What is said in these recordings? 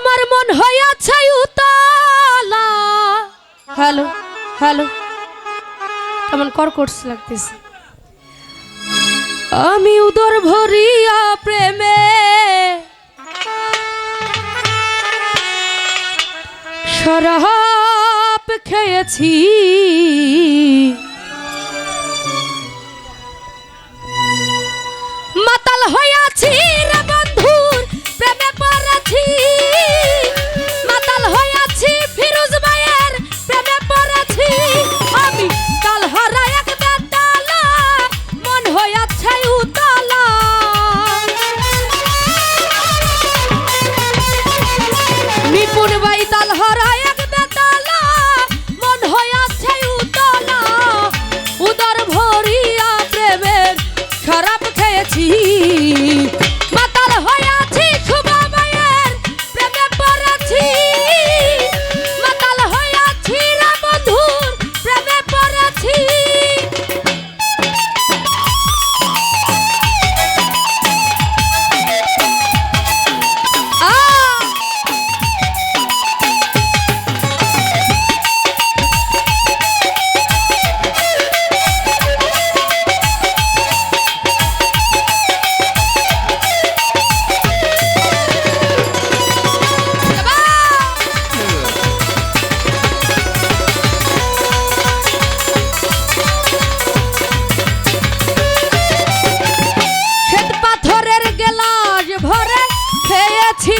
আমার মন হইয়াছে উতলা। Hello hello. কেমন কর্কট লাগতেছে। আমি উদর ভরিয়া প্রেমে। শরাপ খেয়েছি। মাতাল হইয়াছি রে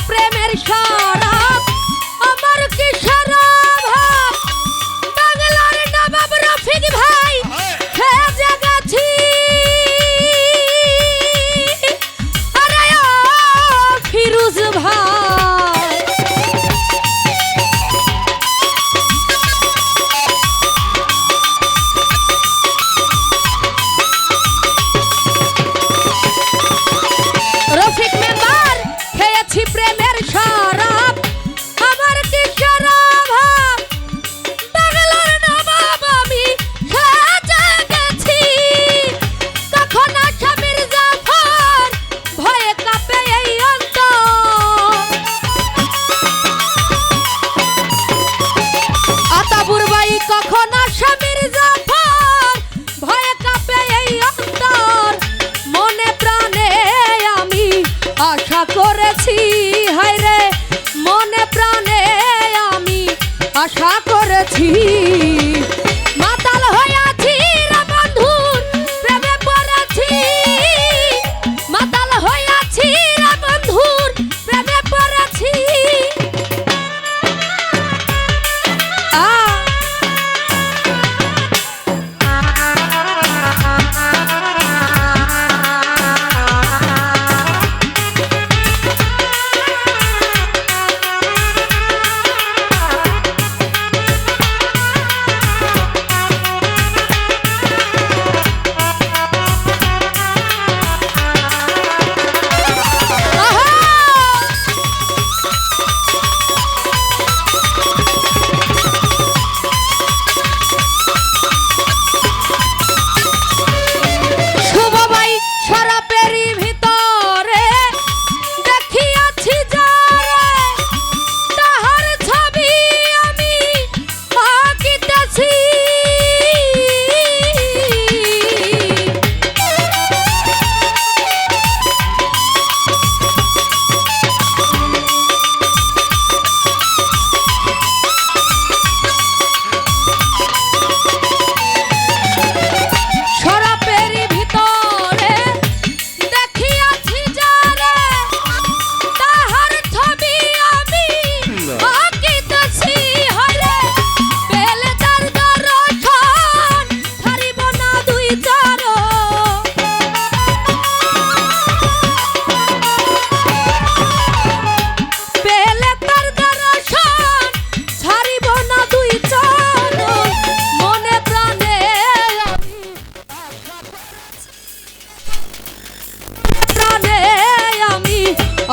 premio.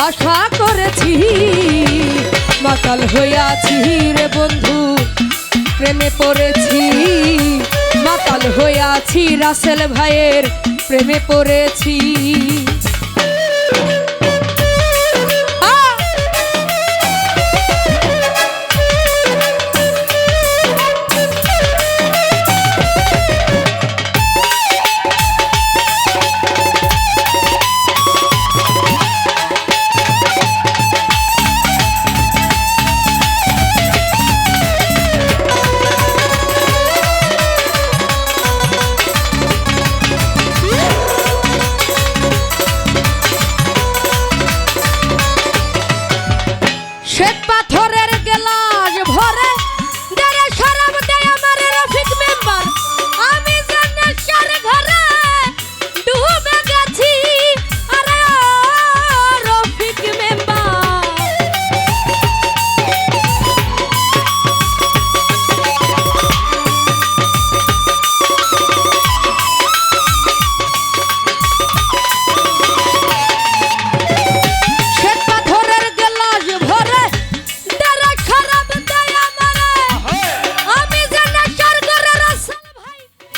আশা করেছি মাতাল হইয়াছি রে বন্ধু প্রেমে পড়েছি। মাতাল হইয়াছি রাসেল ভাইয়ের প্রেমে পড়েছি।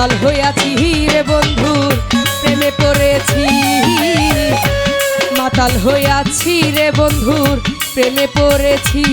পাতাল হইয়াছি রে বন্ধু প্রেমে পড়েছি। মাতাল হইয়াছি রে বন্ধুর প্রেমে পড়েছি।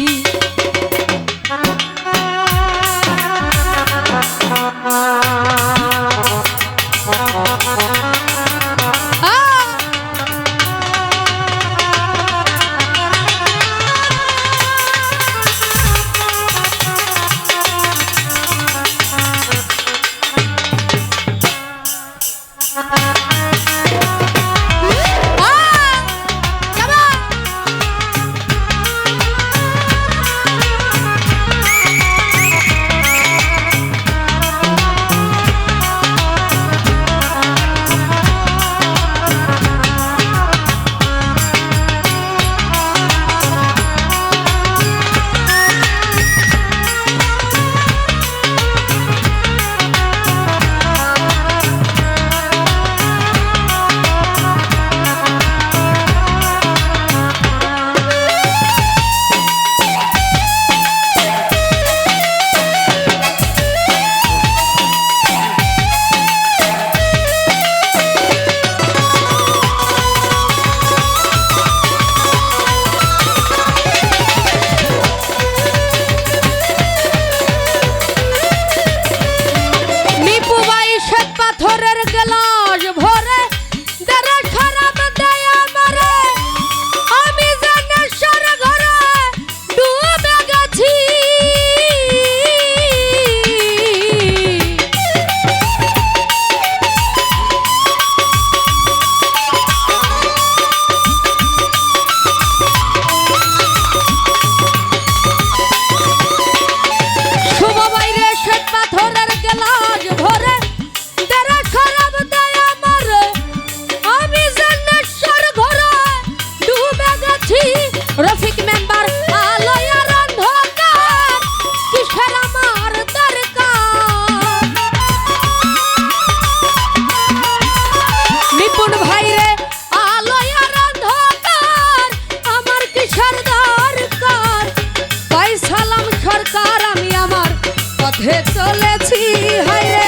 পথে চলেছি হাইরে।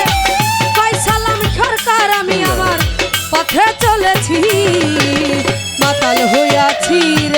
কই সালাম সরকার আমি আমার পথে চলেছি। মাতাল হইয়াছি।